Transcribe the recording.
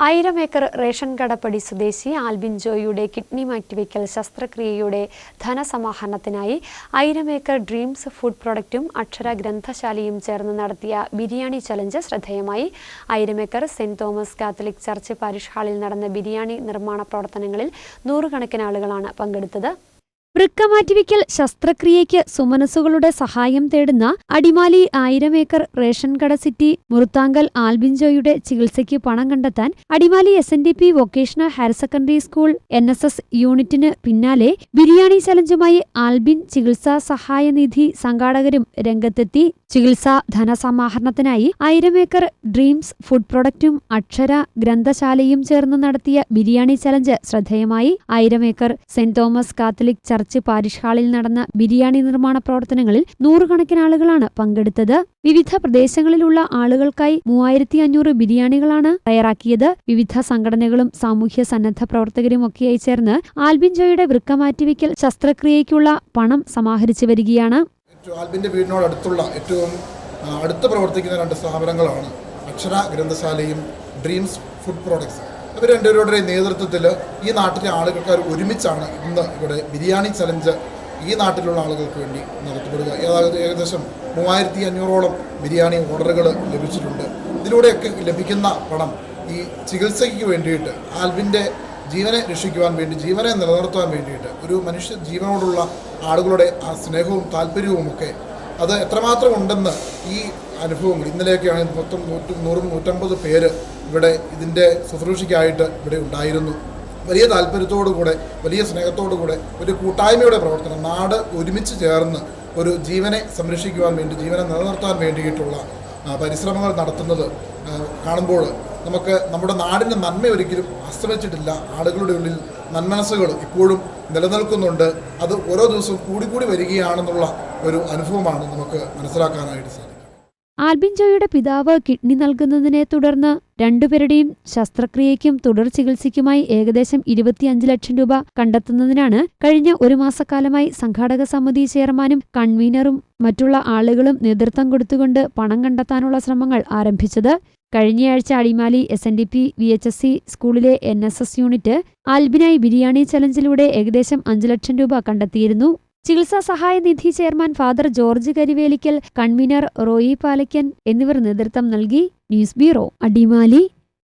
ആയിരം acre ration കടപ്പടി സ്വദേശി Albin ജോയിയുടെ kidney മാറ്റിവെക്കൽ ശസ്ത്രക്രിയയുടെ ധനസമാഹരണത്തിനായി ആയിരം ഏക്കർ ഡ്രീംസ് ഫുഡ് പ്രൊഡക്റ്റും അക്ഷര ഗ്രന്ഥശാലയും ചേർന്ന് നടത്തിയ ബിരിയാണി ചലഞ്ച് ശ്രദ്ധേയമായി. ആയിരം acre saint Thomas Catholic church parish ഹാളിൽ നടന്ന ബിരിയാണി നിർമ്മാണ പ്രവർത്തനങ്ങളിൽ നൂറുകണക്കിന് ആളുകളാണ് പങ്കെടുത്തത്. വൃക്ക മാറ്റിവെക്കൽ ശസ്ത്രക്രിയയ്ക്ക് സുമനസുകളുടെ സഹായം തേടുന്ന അടിമാലി ആയിരം ഏക്കർ റേഷൻ കട സിറ്റി മുറുത്താങ്കൽ ആൽബിൻജോയുടെ ചികിത്സയ്ക്ക് പണം കണ്ടെത്താൻ Adimali S N D P vocational higher secondary school N S S യൂണിറ്റിന് പിന്നാലെ ബിരിയാണി ചലഞ്ചുമായി ആൽബിൻ ചികിത്സാ സഹായ നിധി സംഘാടകരും രംഗത്തെത്തി. ചികിത്സാ ധനസമാഹരണത്തിനായി ആയിരം ഏക്കർ ഡ്രീംസ് ഫുഡ് പ്രൊഡക്റ്റും അക്ഷര ഗ്രന്ഥശാലയും ചേർന്ന് നടത്തിയ ബിരിയാണി ചലഞ്ച് ശ്രദ്ധേയമായി. ആയിരം acre saint Thomas Catholic church parish ഹാളിൽ നടന്ന ബിരിയാണി നിർമ്മാണ പ്രവർത്തനങ്ങളിൽ നൂറുകണക്കിന് ആളുകളാണ് പങ്കെടുത്തത്. വിവിധ പ്രദേശങ്ങളിലുള്ള ആളുകൾക്കായി മൂവായിരത്തി അഞ്ഞൂറ് ബിരിയാണികളാണ് തയ്യാറാക്കിയത്. വിവിധ സംഘടനകളും സാമൂഹ്യ സന്നദ്ധ പ്രവർത്തകരും ഒക്കെയായി ചേർന്ന് ആൽബിൻ ജോയുടെ വൃക്ക മാറ്റിവെക്കൽ ശസ്ത്രക്രിയയ്ക്കുള്ള പണം സമാഹരിച്ചു വരികയാണ്. ഏറ്റവും അടുത്ത് പ്രവർത്തിക്കുന്ന രണ്ട് സ്ഥാപനങ്ങളാണ് അക്ഷര ഗ്രന്ഥശാലയും ഡ്രീംസ് ഫുഡ് പ്രോഡക്ട്സ്. ഇവർ രണ്ടുപേരുടെ നേതൃത്വത്തിൽ ഈ നാട്ടിലെ ആളുകൾക്കാർ ഒരുമിച്ചാണ് ഇന്ന് ഇവിടെ ബിരിയാണി ചലഞ്ച് ഈ നാട്ടിലുള്ള ആളുകൾക്ക് വേണ്ടി നടത്തപ്പെടുക. ഏകദേശം മൂവായിരത്തി അഞ്ഞൂറോളം ബിരിയാണി ഓർഡറുകൾ ലഭിച്ചിട്ടുണ്ട്. ഇതിലൂടെയൊക്കെ ലഭിക്കുന്ന പണം ഈ ചികിത്സയ്ക്ക് വേണ്ടിയിട്ട് ആൽബിന്റെ ജീവനെ രക്ഷിക്കുവാൻ വേണ്ടി ജീവനെ നിലനിർത്തുവാൻ വേണ്ടിയിട്ട് ഒരു മനുഷ്യ ജീവനോടുള്ള ആളുകളുടെ ആ സ്നേഹവും താല്പര്യവും ഒക്കെ അത് എത്രമാത്രം ഉണ്ടെന്ന് ഈ അനുഭവങ്ങൾ ഇന്നലെയൊക്കെയാണ് മൊത്തം നൂറ്റി നൂറും നൂറ്റമ്പത് പേര് ഇവിടെ ഇതിന്റെ ശുശ്രൂഷയ്ക്കായിട്ട് ഇവിടെ ഉണ്ടായിരുന്നു. വലിയ താല്പര്യത്തോടുകൂടെ വലിയ സ്നേഹത്തോടുകൂടെ ഒരു കൂട്ടായ്മയുടെ പ്രവർത്തനം നാട് ഒരുമിച്ച് ചേർന്ന് ഒരു ജീവനെ സംരക്ഷിക്കുവാൻ വേണ്ടി ജീവനെ നിലനിർത്താൻ വേണ്ടിയിട്ടുള്ള പരിശ്രമങ്ങൾ നടത്തുന്നത് കാണുമ്പോൾ നമുക്ക് നമ്മുടെ നാടിന്റെ നന്മ ഒരിക്കലും അസ്തമിച്ചിട്ടില്ല ആളുകളുടെ ഉള്ളിൽ നന്മനസ്സുകൾ ഇപ്പോഴും നിലനിൽക്കുന്നുണ്ട്. അത് ഓരോ ദിവസവും കൂടിക്കൂടി വരികയാണെന്നുള്ള ഒരു അനുഭവമാണ് നമുക്ക് മനസ്സിലാക്കാനായിട്ട് സാധിക്കും ആൽബിൻ ജോയുടെ പിതാവ് കിഡ്നി നൽകുന്നതിനെ തുടർന്ന് രണ്ടുപേരുടെയും ശസ്ത്രക്രിയയ്ക്കും തുടർ ചികിത്സയ്ക്കുമായി ഏകദേശം ഇരുപത്തിയഞ്ച് ലക്ഷം രൂപ കണ്ടെത്തുന്നതിനാണ് കഴിഞ്ഞ ഒരു മാസക്കാലമായി സംഘാടക സമിതി ചെയർമാനും കൺവീനറും മറ്റുള്ള ആളുകളും നേതൃത്വം കൊടുത്തുകൊണ്ട് പണം കണ്ടെത്താനുള്ള ശ്രമങ്ങൾ ആരംഭിച്ചത്. കഴിഞ്ഞയാഴ്ച Adimali S N D P V H S C സ്കൂളിലെ എൻ എസ് എസ് യൂണിറ്റ് ആൽബിനായി ബിരിയാണി ചലഞ്ചിലൂടെ ഏകദേശം അഞ്ചു ലക്ഷം രൂപ കണ്ടെത്തിയിരുന്നു. ചികിത്സാ സഹായ നിധി chairman father George Karivelikkal convener Roy Palakkan എന്നിവർ നേതൃത്വം നൽകി. News bureau Adimali.